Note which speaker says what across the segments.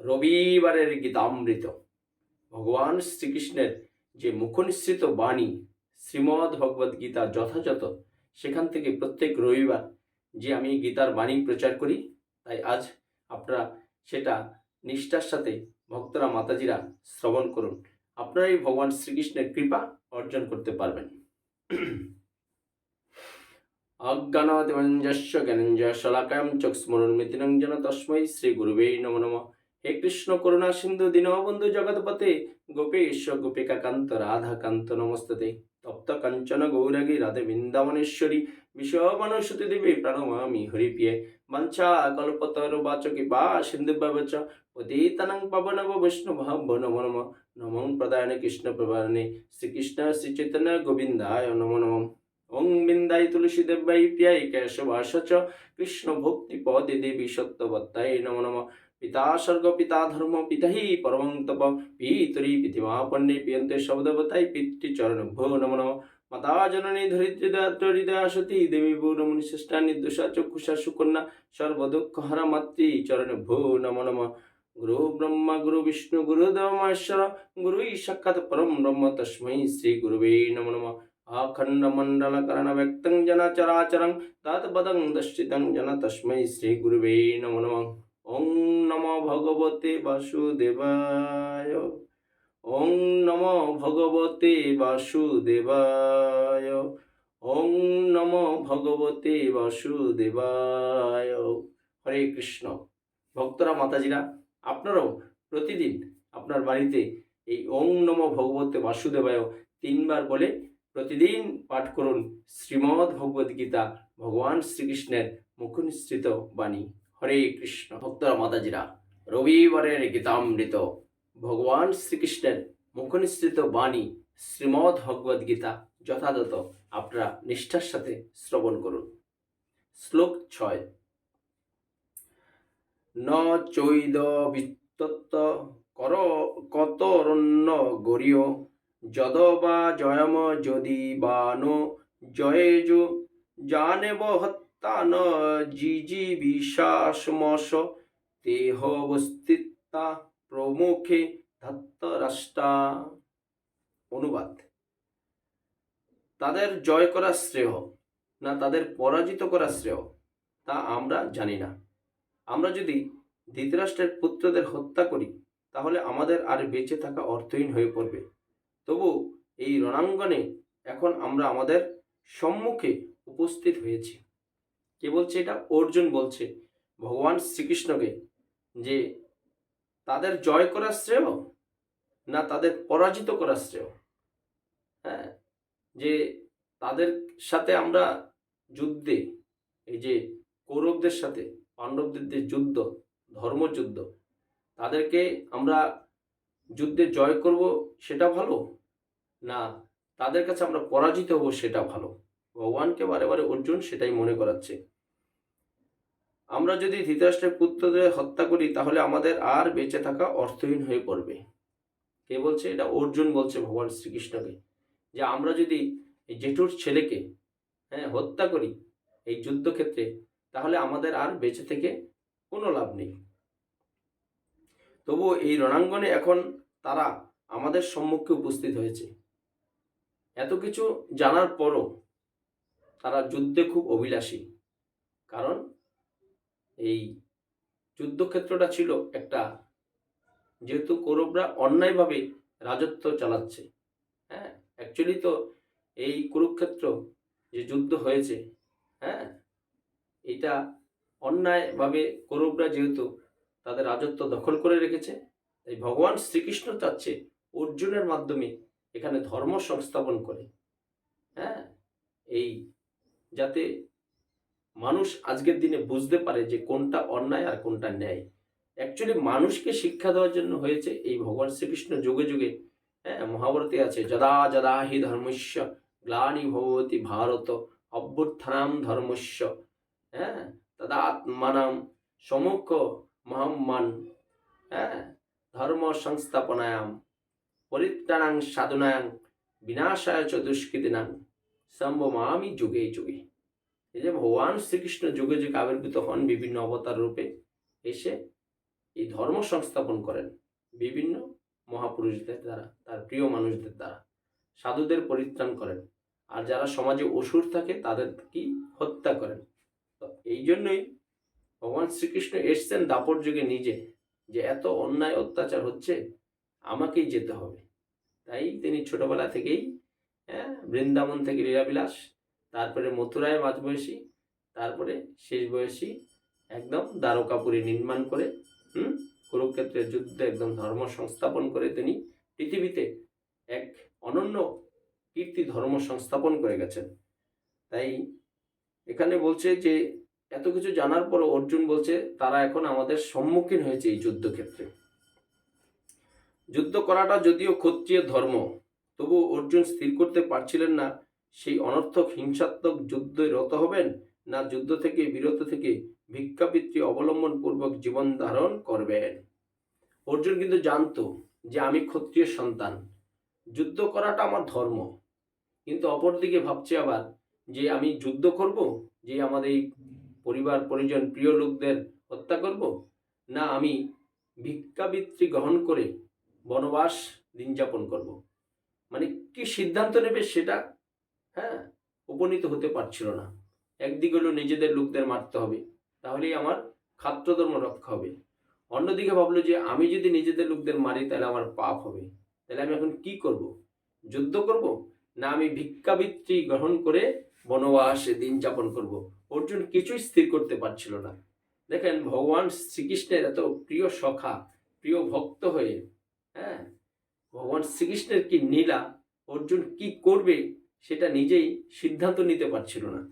Speaker 1: রবিবারের গীতামৃত ভগবান শ্রীকৃষ্ণের যে মুখনিসৃত বাণী, শ্রীমদ্ ভগবদ গীতা যথাযথ, সেখান থেকে প্রত্যেক রবিবার যে আমি গীতার বাণী প্রচার করি, তাই আজ আপনারা সেটা নিষ্ঠার সাথে ভক্তরা, মাতাজিরা শ্রবণ করুন। আপনারাই ভগবান শ্রীকৃষ্ণের কৃপা অর্জন করতে পারবেন। অজ্ঞানাদিমঞ্জস্য জ্ঞানঞ্জয় শলাকায়ম চক্ষুস্মরণমিতিরঞ্জন তস্मै শ্রী গুরুবে নম নম। হে কৃষ্ণ করুণা সিন্ধু দীনবন্ধু জগৎপতে গোপেশ গোপিকা কান্ত, রাধা কান্ত নমস্ততে তপ্ত কাঞ্চন গৌরাগী, রাধে বৃন্দাবনেশ্বরী বিশ্বমানুষতি দেবী, প্রণমামি হরিপ্রিয়ে। বাঞ্ছা কল্পতর বাচকি বা সিন্ধু ব্যবচ পতিতনং পবনব বৈষ্ণব নম নম নমং প্রদায়নে কৃষ্ণ প্রবারণে, শ্রীকৃষ্ণ শ্রী চৈতন্য গোবিন্দায় নমো নমঃ। ওং বিন্দাই তুলসী দেবাই প্রিয়াই কেশবাস কৃষ্ণ ভক্তি পদে দেবী সত্যবত্তাই নম নম। পিতা স্বর্গ পিতা ধর্ম পিতাহি পরমং তপ পিতরি পৃথিবা পণ্যে পিয়ন্তে পিতৃ চরণ ভো নম মাতা জননী ধরিত্রীদা সতী দেবী বৌরমণি শ্রেষ্ঠা নির্দোষা চক্ষুষা সুকন্যা সর্বদুঃখ হর মাতৃ চরণ ভো নম নম গুরু ব্রহ্ম গুরু বিষ্ণু গুরু দেবমাশ্বর গুরুই সাক্ষাৎ পরম ব্রহ্ম তস্মৈ শ্রী গুরুবে নম নম अखण्डमण्डलकरणव्यक्तं তৎপদং तत्पदं জন তস্মৈ শ্রী श्रीगुरुवे নম নম ॐ নম ভগবতে বাসুদেবায়। ওং নম ভগবতে বাসুদেবায়। ওং নম ভগবতে বাসুদেবায়। হরে কৃষ্ণ। ভক্তরা, মাতাজিরা, আপনারাও প্রতিদিন আপনার বাড়িতে এই ওং নম ভগবতে বাসুদেবায় তিনবার বলে প্রতিদিন পাঠ করুন শ্রীমদ্ ভগবদ্গীতা, ভগবান শ্রীকৃষ্ণের মুখনিশ্রিত বাণী। হরে কৃষ্ণ। ভক্তরা, মাতাজিরা, রবিবারের গীতামৃত, ভগবান শ্রীকৃষ্ণের মুখনিসৃত বাণী, শ্রীমদ্ ভগবদ গীতা যথাযথ আপনারা নিষ্ঠার সাথে শ্রবণ করুন। শ্লোক ছয়। ন চৈদ বিত্তত্ত কর কতরণ্য গরীয়, যদ বা জয়ম যদি বা নো জয়েজু জানেব হত্যান জিজি বিশ্বাসমস দেহবস্তিত্বা প্রমুখে ধত্তরাষ্ট্রা। অনুবাদ। তাদের জয় করা শ্রেয় না তাদের পরাজিত করা শ্রেয়, তা আমরা জানি না। আমরা যদি ধৃতরাষ্ট্রের পুত্রদের হত্যা করি, তাহলে আমাদের আর বেঁচে থাকা অর্থহীন হয়ে পড়বে। তবু এই রণাঙ্গনে এখন আমরা আমাদের সম্মুখে উপস্থিত হয়েছি। কে বলছে এটা? অর্জুন বলছে, ভগবান শ্রীকৃষ্ণকে, যে তাদের জয় করা শ্রেয় না তাদের পরাজিত করা শ্রেয়? হ্যাঁ যে তাদের সাথে আমরা যুদ্ধে, এই যে কৌরবদের সাথে, পাণ্ডবদের যে যুদ্ধ ধর্মযুদ্ধ তাদেরকে আমরা যুদ্ধে জয় করব সেটা ভালো? না, তাদের কাছে আমরা পরাজিত হব সেটা ভালো? ভগবানকে বারে বারে অর্জুন সেটাই মনে করাচ্ছে। আমরা যদি ধৃতরাষ্ট্রের পুত্রদের হত্যা করি, তাহলে আমাদের আর বেঁচে থাকা অর্থহীন হয়ে পড়বে। কে বলছে? এটা অর্জুন বলছে ভগবান শ্রীকৃষ্ণকে। যে আমরা যদি এই জেঠুর ছেলেকে হ্যাঁ হত্যা করি এই যুদ্ধক্ষেত্রে, তাহলে আমাদের আর বেঁচে থেকে কোনো লাভ নেই। তবু এই রণাঙ্গনে এখন তারা আমাদের সম্মুখে উপস্থিত হয়েছে। এত কিছু জানার পরও তারা যুদ্ধে খুব অভিলাষী। কারণ এই যুদ্ধক্ষেত্রটা ছিল একটা, যেহেতু কৌরবরা অন্যায়ভাবে রাজত্ব চালাচ্ছে হ্যাঁ? অ্যাকচুয়ালি তো এই কুরুক্ষেত্র যে যুদ্ধ হয়েছে হ্যাঁ? এটা অন্যায়ভাবে কৌরবরা যেহেতু তাদের রাজত্ব দখল করে রেখেছে, তাই ভগবান শ্রীকৃষ্ণ চাচ্ছে অর্জুনের মাধ্যমে এখানে ধর্ম সংস্থাপন করে হ্যাঁ? এই যাতে মানুষ আজকের দিনে বুঝতে পারে যে কোনটা অন্যায় আর কোনটা ন্যায়। অ্যাকচুয়ালি মানুষকে শিক্ষা দেওয়ার জন্য হয়েছে এই ভগবান শ্রীকৃষ্ণ যুগে যুগে হ্যাঁ মহাভারতে আছে, যদা যদা হি ধর্মস্য, গ্লানি ভবতি ভারত, অভ্যুত্থানাম ধর্মস্য হ্যাঁ তদা আত্মানাম সমুখ মহাম্মান হ্যাঁ ধর্ম সংস্থাপনায়াম, পরিত্রাণাং সাধনায়াং, বিনাশায় চ দুষ্কৃতিনাং। সম্ভমামি যুগে যুগে। এই যে ভগবান শ্রীকৃষ্ণ যুগে যুগে আবির্ভূত হন বিভিন্ন অবতার রূপে, এসে এই ধর্ম সংস্থাপন করেন বিভিন্ন মহাপুরুষদের দ্বারা, তার প্রিয় মানুষদের দ্বারা। সাধুদের পরিত্রাণ করেন। আর যারা সমাজে অসুর থাকে তাদের কি হত্যা করেন। তো এই জন্যই ভগবান শ্রীকৃষ্ণ এসছেন দাপর যুগে নিজে, যে এত অন্যায় অত্যাচার হচ্ছে, আমাকেই যেতে হবে। তাই তিনি ছোটবেলা থেকেই হ্যাঁ বৃন্দাবন থেকে লীলাবিলাস, তারপরে মথুরায় মাঝবয়সী, তারপরে শেষ বয়সী, একদম দ্বারকাপুরী নির্মাণ করে, হুম, কুরুক্ষেত্রের যুদ্ধে একদম ধর্ম সংস্থাপন করে তিনি পৃথিবীতে এক অনন্য কীর্তি ধর্ম সংস্থাপন করে গেছেন। তাই এখানে বলছে যে, এত কিছু জানার পর অর্জুন বলছে, তারা এখন আমাদের সম্মুখীন হয়েছে এই যুদ্ধক্ষেত্রে। যুদ্ধ করাটা যদিও ক্ষত্রিয় ধর্ম তবু অর্জুন স্থির করতে পারছিলেন না। সেই অনর্থক, হিংসাত্মক যুদ্ধে রত হবেন না যুদ্ধ থেকে, বিরত থেকে ভিক্ষাবৃত্তি অবলম্বন পূর্বক জীবন ধারণ করবেন। অর্জুন কিন্তু জানতো যে আমি ক্ষত্রিয় সন্তান। যুদ্ধ করাটা আমার ধর্ম। কিন্তু অপরদিকে ভাবছে আবার যে আমি যুদ্ধ করব? যে আমাদের এই পরিবার, পরিজন, প্রিয় লোকদের হত্যা করব? না, আমি ভিক্ষাবৃত্তি গ্রহণ করে বনবাস দিন যাপন করব। মানে কি সিদ্ধান্ত নেবে সেটা হ্যাঁ উপনীত হতে পারছিল না। একদিকে হলো নিজেদের লোকদের মারতে হবে, তাহলেই আমার খাদ্যধর্ম রক্ষা হবে। অন্যদিকে ভাবলো যে আমি যদি নিজেদের লোকদের মারি তাহলে আমার পাপ হবে। তাহলে আমি এখন কি করব? যুদ্ধ করব? না আমি ভিক্ষাবৃত্তি গ্রহণ করে বনবাসে, দিন যাপন করব? অর্জুন কিছুই স্থির করতে পারছিল না। দেখেন, ভগবান শ্রীকৃষ্ণের এত প্রিয় সখা, প্রিয় ভক্ত হয়ে হ্যাঁ ভগবান শ্রীকৃষ্ণের কি নীলা অর্জুন কি করবে সেটা নিজেই সিদ্ধান্ত নিতে পারছিল না।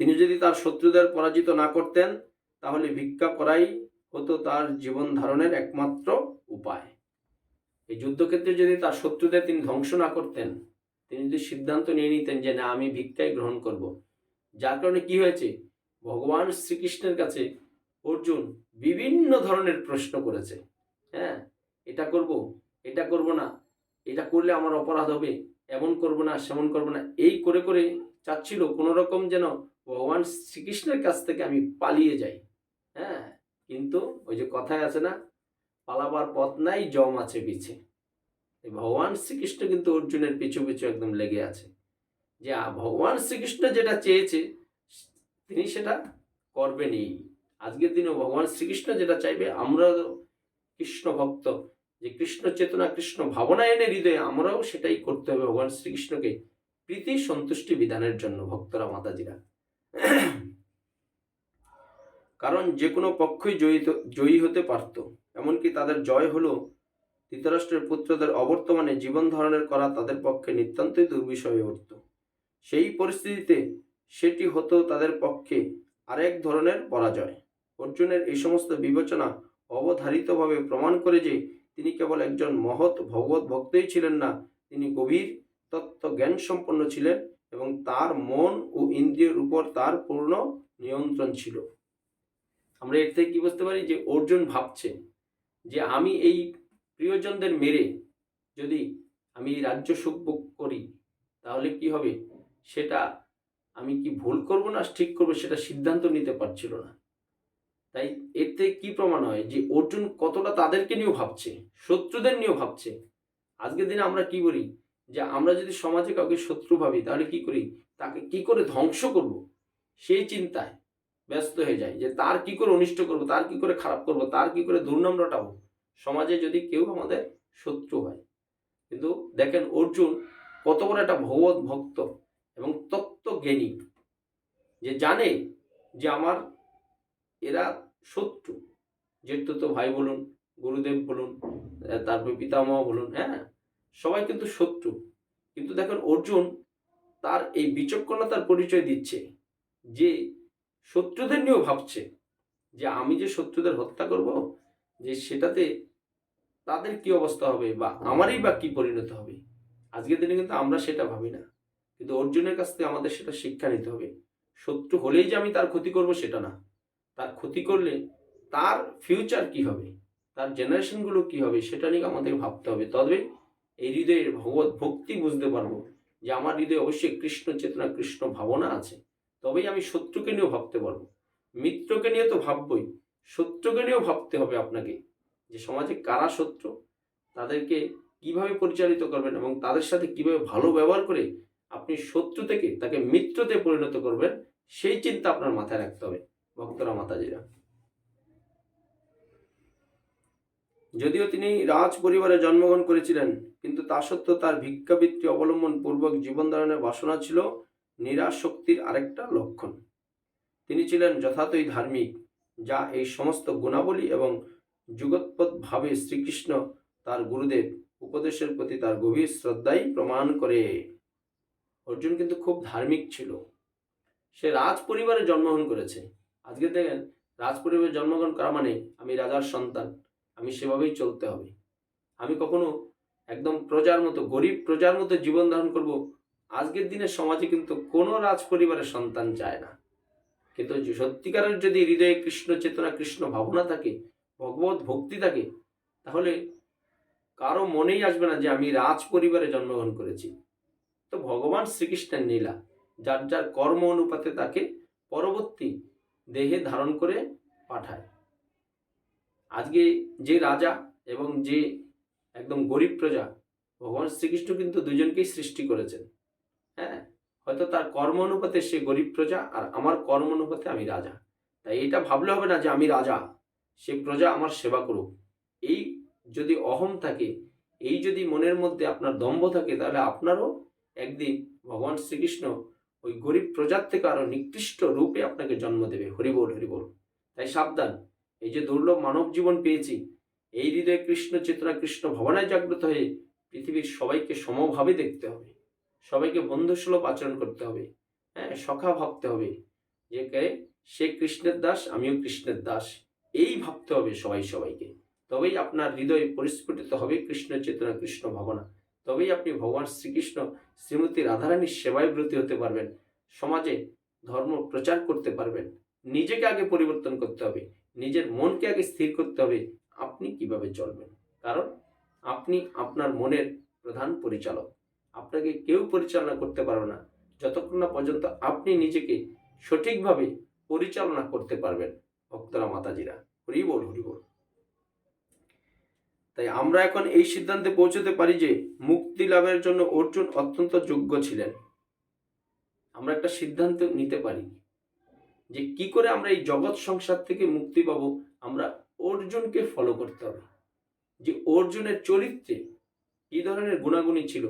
Speaker 1: তিনি যদি তার শত্রুদের পরাজিত না করতেন, তাহলে ভিক্ষা করাই হতো তার জীবন ধারণের একমাত্র উপায়। এই যুদ্ধক্ষেত্রে যদি তার শত্রুদের তিনি ধ্বংস না করতেন, তিনি যদি সিদ্ধান্ত নিয়ে নিতেন যে না, আমি ভিক্ষাই গ্রহণ করব, যার কারণে কি হয়েছে? ভগবান শ্রীকৃষ্ণের কাছে অর্জুন বিভিন্ন ধরনের প্রশ্ন করেছে। এটা করব এটা করব না, এটা করলে আমার অপরাধ হবে, এমন করব না, সেমন করব না। এই করে করে চাচ্ছিল কোনো রকম যেন ভগবান শ্রীকৃষ্ণের কাছ থেকে আমি পালিয়ে যাই। হ্যাঁ কিন্তু ওই যে কথায় আছে না, পালাবার পথ নাই, জম আছে পিছে। ভগবান শ্রীকৃষ্ণ কিন্তু অর্জুনের পিছু পিছু একদম লেগে আছে। যে ভগবান শ্রীকৃষ্ণ যেটা চেয়েছে, তিনি সেটা করবেনই। আজকের দিনেও ভগবান শ্রীকৃষ্ণ যেটা চাইবে আমরা কৃষ্ণ ভক্ত যে কৃষ্ণ চেতনা, কৃষ্ণ ভাবনা এনে হৃদয়ে আমরাও সেটাই করতে হবে ভগবান শ্রীকৃষ্ণকে প্রীতি, সন্তুষ্টি বিধানের জন্য ভক্তরা, মাতাজিরা। কারণ যে কোনো পক্ষই জয়িত জয়ী হতে পারত। এমনকি তাদের জয় হলো ধৃতরাষ্ট্রের পুত্রদের অবর্তমানে জীবন ধারণের করা তাদের পক্ষে নিতান্তই দুর্বিষয় উঠত। সেই পরিস্থিতিতে সেটি হতো তাদের পক্ষে আরেক ধরনের পরাজয়। অর্জুনের এই সমস্ত বিবেচনা অবধারিতভাবে প্রমাণ করে যে তিনি কেবল একজন মহৎ ভগবত ভক্তই ছিলেন না, তিনি গভীর তত্ত্ব জ্ঞান সম্পন্ন ছিলেন এবং তার মন ও ইন্দ্রিয়ের উপর তার পূর্ণ নিয়ন্ত্রণ ছিল। আমরা এর থেকে কি বুঝতে পারি যে অর্জুন ভাবছে যে আমি এই প্রিয়জনদের মেরে যদি আমি রাজ্য সুখ করি, তাহলে কি হবে? সেটা আমি কি ভুল করব না ঠিক করব? সেটা সিদ্ধান্ত নিতে পারছিল না। তাই এতে কি প্রমাণ হয়? যে অর্জুন কতটা তাদেরকে নিয়েও ভাবছে, শত্রুদের নিয়েও ভাবছে। আজকের দিনে আমরা কি বলি? যে আমরা যদি সমাজে কাউকে শত্রু ভাবি, তাহলে কি করি? তাকে কি করে ধ্বংস করব? সেই চিন্তায় ব্যস্ত হয়ে যায় যে তার কি করে অনিষ্ট করব, তার কি করে খারাপ করব, তার কি করে দুর্নাম রটাবো সমাজে যদি কেউ আমাদের শত্রু হয়, কিন্তু দেখেন অর্জুন কত বড় একটা ভগবত ভক্ত এবং তত্ত্বজ্ঞানী। যে জানে যে আমার এরা শত্রু। তো ভাই বলুন, গুরুদেব বলুন তারপরে পিতামহ বলুন হ্যাঁ? সবাই কিন্তু শত্রু। কিন্তু দেখেন অর্জুন তার এই বিচক্ষণতার পরিচয় দিচ্ছে, যে শত্রুদের নিয়েও ভাবছে, যে আমি যে শত্রুদের হত্যা করব, যে সেটাতে তাদের কি অবস্থা হবে বা আমারই বা কি পরিণত হবে? আজকের দিনে কিন্তু আমরা সেটা ভাবি না। কিন্তু অর্জুনের কাছ থেকে আমাদের সেটা শিক্ষা নিতে হবে। শত্রু হলেই যে আমি তার ক্ষতি করব সেটা না। তার ক্ষতি করলে তার ফিউচার কি হবে? তার জেনারেশনগুলো কি হবে? সেটা নিয়ে আমাদের ভাবতে হবে। তবে এই হৃদয়ের ভগবত ভক্তি বুঝতে পারব যে আমার হৃদয়ে অবশ্যই কৃষ্ণ চেতনা, কৃষ্ণ ভাবনা আছে। তবেই আমি শত্রুকে নিয়েও ভাবতে পারব। মিত্রকে নিয়ে তো ভাববই। শত্রুকে নিয়েও ভাবতে হবে আপনাকে যে সমাজে কারা শত্রু, তাদেরকে কীভাবে পরিচালিত করবেন এবং তাদের সাথে কীভাবে ভালো ব্যবহার করে আপনি শত্রু থেকে, তাকে মিত্রতে পরিণত করবেন, সেই চিন্তা আপনার মাথায় রাখতে হবে। ভক্তরা মাতাজিরা। যদিও তিনি রাজ পরিবারে জন্মগ্রহণ করেছিলেন, কিন্তু তা সত্ত্বেও তার ভিক্ষাবৃত্তি অবলম্বন পূর্বক জীবন ধারণের বাসনা ছিল নিরাশ শক্তির আরেকটা লক্ষণ। তিনি ছিলেন যথাতই ধার্মিক, যা এই সমস্ত গুণাবলী এবং যুগোৎপদভাবে শ্রীকৃষ্ণ তার গুরুদেব উপদেশের প্রতি তার গভীর শ্রদ্ধাই প্রমাণ করে। অর্জুন কিন্তু খুব ধার্মিক ছিল। সে রাজ পরিবারে জন্মগ্রহণ করেছে। আজকে দেখেন রাজ পরিবারে জন্মগ্রহণ করা মানে আমি রাজার সন্তান, আমি সেভাবেই চলতে হবে। আমি কখনো একদম প্রজার মতো, গরিব প্রজার মতো জীবন ধারণ করব, আজকের দিনে সমাজে কিন্তু কোনো রাজ পরিবারের সন্তান চায় না। কিন্তু সত্যিকারের যদি হৃদয়ে কৃষ্ণ চেতনা, কৃষ্ণ ভাবনা থাকে, ভগবত ভক্তি থাকে, তাহলে কারও মনেই আসবে না যে আমি রাজ পরিবারে জন্মগ্রহণ করেছি। তো ভগবান শ্রীকৃষ্ণের নীলা যার যার কর্ম অনুপাতে তাকে পরবর্তী দেহে ধারণ করে পাঠায়। আজকে যে রাজা এবং যে একদম গরিব প্রজা, ভগবান শ্রীকৃষ্ণ কিন্তু দুজনকেই সৃষ্টি করেছেন। হ্যাঁ? হয়তো তার কর্ম অনুপাতে সে গরিব প্রজা আর আমার কর্ম অনুপাতে আমি রাজা। তাই এটা ভাবলে হবে না যে আমি রাজা, সে প্রজা আমার সেবা করুক। এই যদি অহম থাকে, এই যদি মনের মধ্যে আপনার দম্ভ থাকে, তাহলে আপনারও একদিন ভগবান শ্রীকৃষ্ণ ওই গরিব প্রজার থেকে আরও নিকৃষ্ট রূপে আপনাকে জন্ম দেবে। হরিবোল হরিবোল তাই সাবধান। এই যে দুর্লভ মানব জীবন পেয়েছি, এই হৃদয়ে কৃষ্ণ চেতনা, কৃষ্ণ ভাবনায় জাগ্রত হয়ে পৃথিবীর সবাইকে সমভাবে দেখতে হবে। সবাইকে বন্ধুসুলভ আচরণ করতে হবে। হ্যাঁ সখা ভাবতে হবে। যে কে, সে কৃষ্ণের দাস, আমিও কৃষ্ণের দাস। এই ভাবতে হবে সবাই সবাইকে। তবেই আপনার হৃদয় পরিস্ফুটিত হবে কৃষ্ণ চেতনা, কৃষ্ণ ভাবনা। তবেই আপনি ভগবান শ্রীকৃষ্ণ শ্রীমতী রাধারানীর সেবায় ব্রতী হতে পারবেন। সমাজে ধর্ম প্রচার করতে পারবেন। নিজেকে আগে পরিবর্তন করতে হবে। নিজের মনকে আগে স্থির করতে হবে। আপনি কীভাবে চলবেন? কারণ আপনি আপনার মনের প্রধান পরিচালক। আপনাকে কেউ পরিচালনা করতে পারবে না। যতক্ষণ না পর্যন্ত আপনি নিজেকে সঠিকভাবে পরিচালনা করতে পারবেন। ভক্তরা মাতাজিরা, হরি বল তাই আমরা এখন এই সিদ্ধান্তে পৌঁছতে পারি যে মুক্তি লাভের জন্য অর্জুন অত্যন্ত যোগ্য ছিলেন। আমরা একটা সিদ্ধান্ত নিতে পারি যে কি করে আমরা এই জগৎ সংসার থেকে মুক্তি পাবো, আমরা অর্জুনকে ফলো করতে হবে। যে অর্জুনের চরিত্রে কি ধরনের গুণাগুণী ছিল,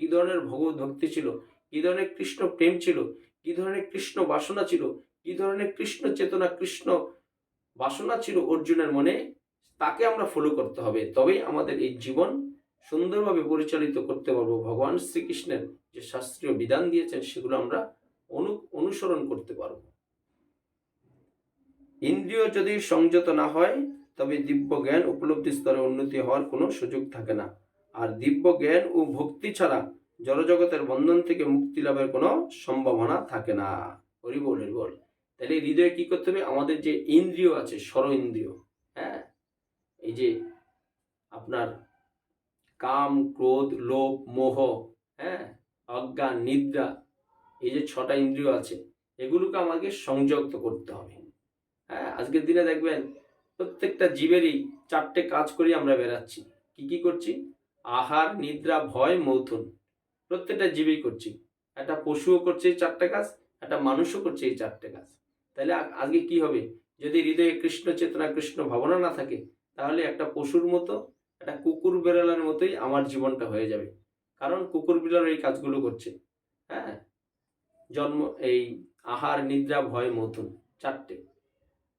Speaker 1: কি ধরনের ভগবত ভক্তি ছিল, কি ধরনের কৃষ্ণ প্রেম ছিল, কি ধরনের কৃষ্ণ বাসনা ছিল, কি ধরনের কৃষ্ণ চেতনা, কৃষ্ণ বাসনা ছিল অর্জুনের মনে তাকে আমরা ফলো করতে হবে। তবেই আমাদের এই জীবন সুন্দরভাবে পরিচালিত করতে পারব। ভগবান শ্রীকৃষ্ণের যে শাস্ত্রীয় বিধান দিয়েছেন, সেগুলো আমরা অনু, অনুসরণ করতে পারব। ইন্দ্রিয় যদি সংযত না হয়, তবে দিব্য জ্ঞান উপলব্ধি স্তরে উন্নতি হওয়ার কোনো সুযোগ থাকে না। আর দিব্য জ্ঞান ও ভক্তি ছাড়া জড়জগতের বন্ধন থেকে মুক্তি লাভের কোনো সম্ভাবনা থাকে না। হরিবল হরিবল তাহলে হৃদয়ে কি করতে হবে? আমাদের যে ইন্দ্রিয় আছে, স্বর ইন্দ্রিয় হ্যাঁ? এই যে আপনার কাম, ক্রোধ, লোভ, মোহ হ্যাঁ অজ্ঞান নিদ্রা, এই যে ছটা ইন্দ্রিয় আছে, এগুলোকে আমাকে সংযুক্ত করতে হবে। হ্যাঁ আজকের দিনে দেখবেন প্রত্যেকটা জীবেরই চারটে কাজ করি আমরা বেড়াচ্ছি। কি কি করছি? আহার, নিদ্রা, ভয়, মৌথুন। প্রত্যেকটা জীবেই করছি। একটা পশুও করছে এই চারটে কাজ, একটা মানুষও করছে এই চারটে কাজ। তাহলে আজকে কি হবে? যদি হৃদয়ে কৃষ্ণ চেতনা, কৃষ্ণ ভাবনা না থাকে তাহলে একটা পশুর মতো, একটা কুকুর বেড়ালের মতোই আমার জীবনটা হয়ে যাবে। কারণ কুকুর বিড়াল এই কাজগুলো করছে। হ্যাঁ? জন্ম, এই আহার, নিদ্রা, ভয় মথুন চারটে।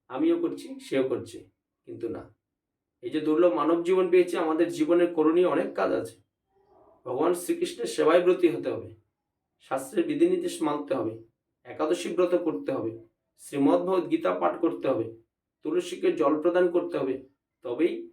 Speaker 1: আমিও করছি, সেও করছে, কিন্তু না। এই যে দুর্লভ মানব জীবন পেয়েছে, আমাদের জীবনের করণীয় অনেক কাজ আছে। ভগবান শ্রীকৃষ্ণের সেবায় ব্রতী হতে হবে। শাস্ত্রের বিধিনির্দেশ মানতে হবে। একাদশী ব্রত করতে হবে। শ্রীমদ্ ভগবত গীতা পাঠ করতে হবে। তুলসীকে জল প্রদান করতে হবে। তবেই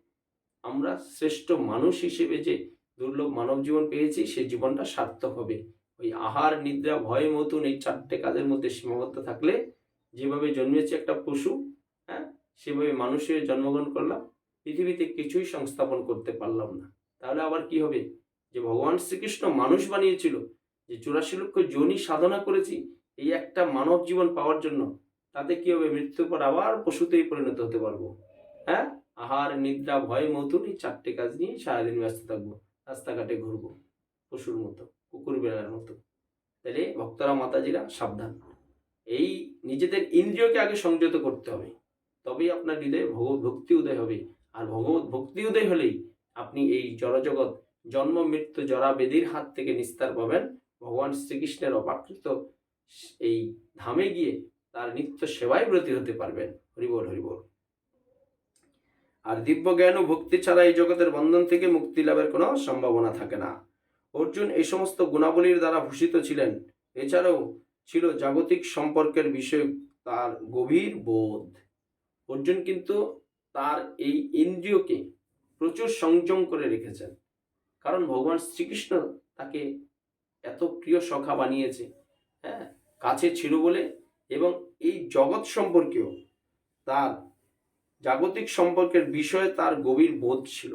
Speaker 1: আমরা শ্রেষ্ঠ মানুষ হিসেবে যে দুর্লভ মানব জীবন পেয়েছি সেই জীবনটা সার্থক হবে। ওই আহার, নিদ্রা, ভয়, মতন এই চারটে কাজের মধ্যে সীমাবদ্ধ থাকলে যেভাবে জন্মেছে একটা পশু হ্যাঁ সেভাবে মানুষের জন্মগ্রহণ করলাম, পৃথিবীতে কিছুই সংস্থাপন করতে পারলাম না। তাহলে আবার কি হবে? যে ভগবান শ্রীকৃষ্ণ মানুষ বানিয়েছিল, যে চুরাশি লক্ষ যোনি সাধনা করেছি, এই একটা মানব জীবন পাওয়ার জন্য, তাতে কি হবে? মৃত্যুর পর আবার পশুতেই পরিণত হতে পারব। হ্যাঁ? আহার, নিদ্রা, ভয়, মতন এই চারটে কাজ নিয়ে সারাদিন ব্যস্ত থাকব। রাস্তাঘাটে ঘুরবো, পশুর মতো, কুকুর বেড়ার মতো। তাহলে ভক্তরা, মাতাজিরা সাবধান। এই নিজেদের ইন্দ্রিয়কে আগে সংযত করতে হবে। তবেই আপনার হৃদয়ে ভগবত ভক্তি উদয় হবে। আর ভগবত ভক্তি উদয় হলেই আপনি এই জড়জগৎ, জন্ম, মৃত্যু, জরা, বেদির হাত থেকে নিস্তার পাবেন। ভগবান শ্রীকৃষ্ণের অপাকৃত এই ধামে গিয়ে তার নিত্য সেবায় ব্রতী হতে পারবেন। হরিবল হরিবল। আর দিব্য জ্ঞান ও ভক্তি ছাড়া এই জগতের বন্ধন থেকে মুক্তি লাভের কোনো সম্ভাবনা থাকে না। অর্জুন এই সমস্ত গুণাবলীর দ্বারা ভূষিত ছিলেন। এছাড়াও ছিল জাগতিক সম্পর্কের বিষয়ে তার গভীর বোধ। অর্জুন কিন্তু তার এই ইন্দ্রিয়কে প্রচুর সংযম করে রেখেছেন। কারণ ভগবান শ্রীকৃষ্ণ তাকে এত প্রিয় সখা বানিয়েছে হ্যাঁ? কাছে ছিল বলে এবং এই জগৎ সম্পর্কেও তার জাগতিক সম্পর্কের বিষয়ে তার গভীর বোধ ছিল।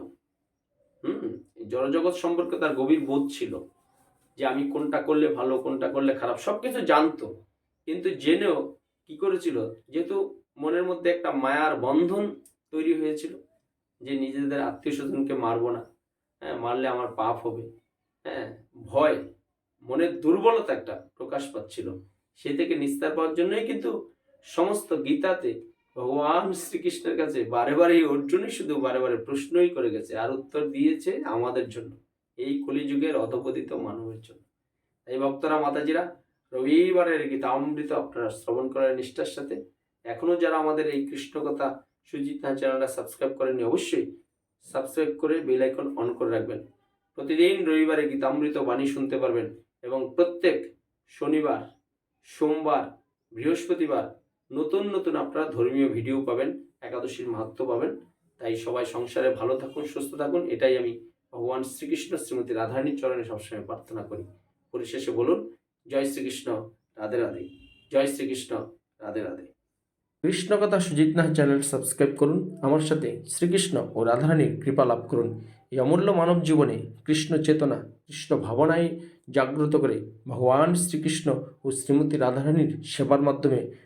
Speaker 1: হুম? জড়জগৎ সম্পর্কে তার গভীর বোধ ছিল যে আমি কোনটা করলে ভালো, কোনটা করলে খারাপ, সবকিছু জানতো। কিন্তু জেনেও কি করেছিল? যেহেতু মনের মধ্যে একটা মায়ার বন্ধন তৈরি হয়েছিল যে নিজেদের আত্মীয় স্বজনকে মারবো না। হ্যাঁ মারলে আমার পাপ হবে। হ্যাঁ ভয়, মনের দুর্বলতা একটা প্রকাশ পাচ্ছিল। সে থেকে নিস্তার পাওয়ার জন্যই কিন্তু সমস্ত গীতাতে ভগবান শ্রীকৃষ্ণের কাছে বারে বারে এই অর্জুনই শুধু বারে বারে প্রশ্নই করে গেছে আর উত্তর দিয়েছে আমাদের জন্য, এই কলিযুগের অধপতিত মানবের জন্য। এই ভক্তরা, মাতাজিরা, রবিবারের গীতামৃত আপনারা শ্রবণ করার নিষ্ঠার সাথে এখনও যারা আমাদের এই কৃষ্ণ কথা সুজিত না চ্যানেলটা সাবস্ক্রাইব করেননি, অবশ্যই সাবস্ক্রাইব করে বেল আইকন অন করে রাখবেন। প্রতিদিন রবিবারে গীতামৃত বাণী শুনতে পারবেন এবং প্রত্যেক শনিবার, সোমবার, বৃহস্পতিবার নতুন নতুন আপনারা ধর্মীয় ভিডিও পাবেন, একাদশীর মাহাত্ম পাবেন। তাই সবাই সংসারে ভালো থাকুন, সুস্থ থাকুন। এটাই আমি ভগবান শ্রীকৃষ্ণ, শ্রীমতী রাধারানীর চরণে সবসময় প্রার্থনা করি। পরিশেষে বলুন, জয় শ্রীকৃষ্ণ, রাধে রাধে। জয় শ্রীকৃষ্ণ, রাধে রাধে। কৃষ্ণ কথা সুজিত নাহ চ্যানেল সাবস্ক্রাইব করুন। আমার সাথে শ্রীকৃষ্ণ ও রাধারানীর কৃপা লাভ করুন। এই অমূল্য মানব জীবনে কৃষ্ণ চেতনা, কৃষ্ণ ভাবনায় জাগ্রত করে ভগবান শ্রীকৃষ্ণ ও শ্রীমতী রাধারানীর সেবার মাধ্যমে